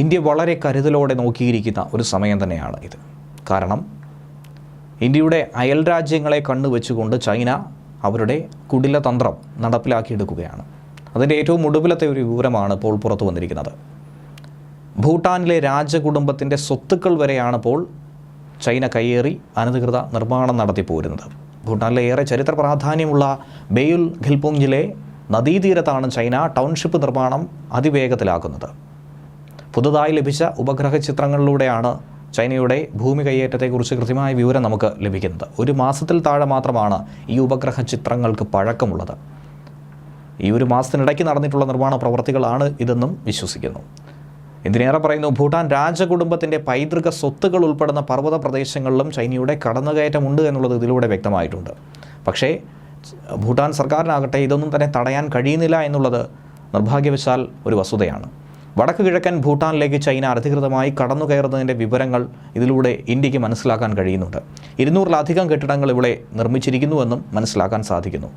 India വളരെ കരുതലോടെ നോക്കിയിരിക്കുന്ന ഒരു സമയം തന്നെയാണ് ഇത്. കാരണം ഇന്ത്യയുടെ അയൽ രാജ്യങ്ങളെ കണ്ണുവെച്ചുകൊണ്ട് ചൈന അവരുടെ കുടിലതന്ത്രം നടപ്പിലാക്കിയെടുക്കുകയാണ്. അതിന്റെ ഏറ്റവും ഒടുവിലത്തെ ഒരു വിവരമാണ് ഇപ്പോൾ പുറത്തു വന്നിരിക്കുന്നത്. ഭൂട്ടാനിലെ രാജകുടുംബത്തിന്റെ സ്വത്തുക്കൾ വരെയാണ് ഇപ്പോൾ ചൈന കയ്യേറി അനധികൃത നിർമ്മാണം നടത്തിപ്പോരുന്നത് ഭൂട്ടാനിലെ ഏറെ ചരിത്ര പ്രാധാന്യമുള്ള ബെയുൽ ഖിൽപോങ്ങിലെ നദീതീരത്താണ് ചൈന ടൗൺഷിപ്പ് നിർമ്മാണം അതിവേഗത്തിലാക്കുന്നത്. പുതുതായി ലഭിച്ച ഉപഗ്രഹ ചിത്രങ്ങളിലൂടെയാണ് ചൈനയുടെ ഭൂമി കയ്യേറ്റത്തെക്കുറിച്ച് കൃത്യമായ വിവരം നമുക്ക് ലഭിക്കുന്നത്. ഒരു മാസത്തിൽ താഴെ മാത്രമാണ് ഈ ഉപഗ്രഹ ചിത്രങ്ങൾക്ക് പഴക്കമുള്ളത്. ഈ ഒരു മാസത്തിനിടയ്ക്ക് നടന്നിട്ടുള്ള നിർമ്മാണ പ്രവർത്തികളാണ് ഇതെന്നും വിശ്വസിക്കുന്നു. എന്തിനേറെ പറയുന്നു ഭൂട്ടാൻ രാജകുടുംബത്തിന്റെ പൈതൃക സ്വത്തുകൾ ഉൾപ്പെടുന്ന പർവത പ്രദേശങ്ങളിലും ചൈനയുടെ കടന്നുകയറ്റമുണ്ട് എന്നുള്ളത് ഇതിലൂടെ വ്യക്തമായിട്ടുണ്ട്. പക്ഷേ ഭൂട്ടാൻ സർക്കാരിനാകട്ടെ ഇതൊന്നും തന്നെ തടയാൻ കഴിയുന്നില്ല എന്നുള്ളത് നിർഭാഗ്യവശാൽ ഒരു വസ്തുതയാണ്. വടക്ക് കിഴക്കൻ ഭൂട്ടാനിലേക്ക് ചൈന അനധികൃതമായി കടന്നു കയറുന്നതിന്റെ വിവരങ്ങൾ ഇതിലൂടെ ഇന്ത്യയ്ക്ക് മനസ്സിലാക്കാൻ കഴിയുന്നുണ്ട്. ഇരുന്നൂറിലധികം കെട്ടിടങ്ങൾ ഇവിടെ നിർമ്മിച്ചിരിക്കുന്നുവെന്നും മനസ്സിലാക്കാൻ സാധിക്കുന്നു.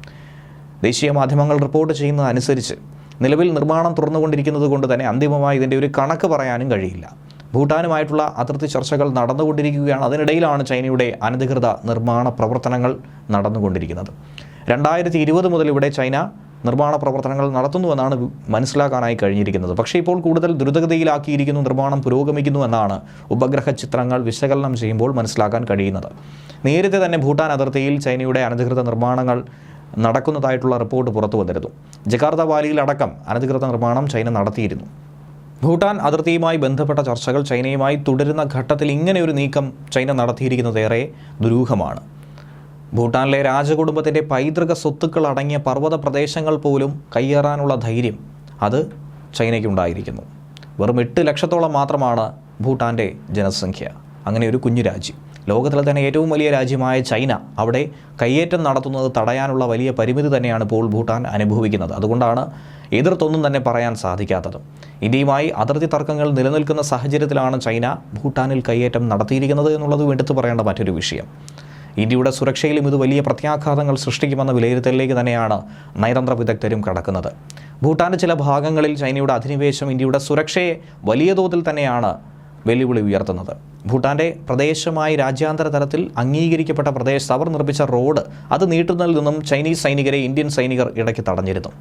ദേശീയ മാധ്യമങ്ങൾ റിപ്പോർട്ട് ചെയ്യുന്നതനുസരിച്ച് നിലവിൽ നിർമ്മാണം തുറന്നുകൊണ്ടിരിക്കുന്നത് കൊണ്ട് തന്നെ അന്തിമമായി ഇതിന്റെ ഒരു കണക്ക് പറയാനും കഴിയില്ല. ഭൂട്ടാനുമായിട്ടുള്ള അതിർത്തി ചർച്ചകൾ നടന്നുകൊണ്ടിരിക്കുകയാണ്. അതിനിടയിലാണ് ചൈനയുടെ അനധികൃത നിർമ്മാണ പ്രവർത്തനങ്ങൾ നടന്നുകൊണ്ടിരിക്കുന്നത്. രണ്ടായിരത്തി ഇരുപത് മുതൽ ഇവിടെ ചൈന നിർമ്മാണ പ്രവർത്തനങ്ങൾ നടത്തുന്നുവെന്നാണ് മനസ്സിലാക്കാനായി കഴിഞ്ഞിരിക്കുന്നത്. പക്ഷേ ഇപ്പോൾ കൂടുതൽ ദ്രുതഗതിയിലാക്കിയിരിക്കുന്നു നിർമ്മാണം പുരോഗമിക്കുന്നു എന്നാണ് ഉപഗ്രഹ ചിത്രങ്ങൾ വിശകലനം ചെയ്യുമ്പോൾ മനസ്സിലാക്കാൻ കഴിയുന്നത്. നേരത്തെ തന്നെ ഭൂട്ടാൻ അതിർത്തിയിൽ ചൈനയുടെ അനധികൃത നിർമ്മാണങ്ങൾ നടക്കുന്നതായിട്ടുള്ള റിപ്പോർട്ട് പുറത്തു വന്നിരുന്നു. ജക്കാർത്ത വാലിയിലടക്കം അനധികൃത നിർമ്മാണം ചൈന നടത്തിയിരുന്നു. ഭൂട്ടാൻ അതിർത്തിയുമായി ബന്ധപ്പെട്ട ചർച്ചകൾ ചൈനയുമായി തുടരുന്ന ഘട്ടത്തിൽ ഇങ്ങനെ ഒരു നീക്കം ചൈന നടത്തിയിരിക്കുന്നത് ഏറെ ദുരൂഹമാണ്. ഭൂട്ടാനിലെ രാജകുടുംബത്തിന്റെ പൈതൃക സ്വത്തുക്കൾ അടങ്ങിയ പർവത പ്രദേശങ്ങൾ പോലും കയ്യേറാനുള്ള ധൈര്യം അത് ചൈനയ്ക്കുണ്ടായിരിക്കുന്നു. വെറും എട്ട് ലക്ഷത്തോളം മാത്രമാണ് ഭൂട്ടാന്റെ ജനസംഖ്യ. അങ്ങനെ ഒരു കുഞ്ഞു രാജ്യം. ലോകത്തിലെ തന്നെ ഏറ്റവും വലിയ രാജ്യമായ ചൈന അവിടെ കയ്യേറ്റം നടത്തുന്നത് തടയാനുള്ള വലിയ പരിമിതി തന്നെയാണ് ഇപ്പോൾ ഭൂട്ടാൻ അനുഭവിക്കുന്നത്. അതുകൊണ്ടാണ് എതിർത്തൊന്നും തന്നെ പറയാൻ സാധിക്കാത്തത്. ഇന്ത്യയുമായി അതിർത്തി തർക്കങ്ങൾ നിലനിൽക്കുന്ന സാഹചര്യത്തിലാണ് ചൈന ഭൂട്ടാനിൽ കയ്യേറ്റം നടത്തിയിരിക്കുന്നത് എന്നുള്ളത് എടുത്തു പറയേണ്ട മറ്റൊരു വിഷയം. ഇന്ത്യയുടെ സുരക്ഷയിലും ഇത് വലിയ പ്രത്യാഘാതങ്ങൾ സൃഷ്ടിക്കുമെന്ന വിലയിരുത്തലിലേക്ക് തന്നെയാണ് നയതന്ത്ര വിദഗ്ധരും കടക്കുന്നത്. ഭൂട്ടാന്റെ ചില ഭാഗങ്ങളിൽ ചൈനയുടെ അധിനിവേശം ഇന്ത്യയുടെ സുരക്ഷയെ വലിയ തോതിൽ തന്നെയാണ് വെല്ലുവിളി ഉയർത്തുന്നത്. ഭൂട്ടാന്റെ പ്രദേശമായി രാജ്യാന്തര തലത്തിൽ അംഗീകരിക്കപ്പെട്ട പ്രദേശത്ത് അവർ നിർമ്മിച്ച റോഡ് അത് നീട്ടുന്നതിൽ നിന്നും ചൈനീസ് സൈനികരെ ഇന്ത്യൻ സൈനികർ ഇടയ്ക്ക് തടഞ്ഞിരുന്നു.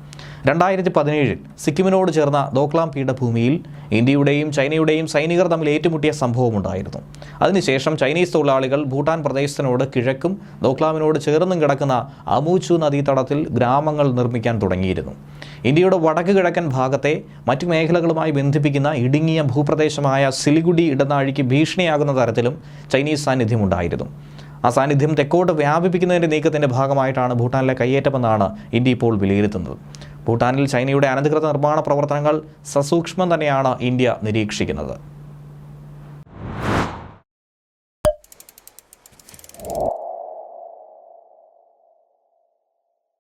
രണ്ടായിരത്തി പതിനേഴിൽ സിക്കിമിനോട് ചേർന്ന ദോക്ലാം പീഠഭൂമിയിൽ ഇന്ത്യയുടെയും ചൈനയുടെയും സൈനികർ തമ്മിൽ ഏറ്റുമുട്ടിയ സംഭവമുണ്ടായിരുന്നു അതിനുശേഷം ചൈനീസ് തൊഴിലാളികൾ ഭൂട്ടാൻ പ്രദേശത്തിനോട് കിഴക്കും ദോക്ലാമിനോട് ചേർന്നും കിടക്കുന്ന അമൂച്ചു നദീതടത്തിൽ ഗ്രാമങ്ങൾ നിർമ്മിക്കാൻ തുടങ്ങിയിരുന്നു. ഇന്ത്യയുടെ വടക്ക് കിഴക്കൻ ഭാഗത്തെ മറ്റ് മേഖലകളുമായി ബന്ധിപ്പിക്കുന്ന ഇടുങ്ങിയ ഭൂപ്രദേശമായ സിലിഗുഡി ഇടനാഴിക്ക് ഭീഷണിയാകുന്ന തരത്തിലും ചൈനീസ് സാന്നിധ്യമുണ്ടായിരുന്നു. ആ സാന്നിധ്യം തെക്കോട്ട് വ്യാപിപ്പിക്കുന്നതിന്റെ നീക്കത്തിന്റെ ഭാഗമായിട്ടാണ് ഭൂട്ടാനിലെ കയ്യേറ്റമെന്നാണ് ഇന്ത്യ ഇപ്പോൾ വിലയിരുത്തുന്നത്. ഭൂട്ടാനിൽ ചൈനയുടെ അനധികൃത നിർമ്മാണ പ്രവർത്തനങ്ങൾ സസൂക്ഷ്മം തന്നെയാണ് ഇന്ത്യ നിരീക്ഷിക്കുന്നത്.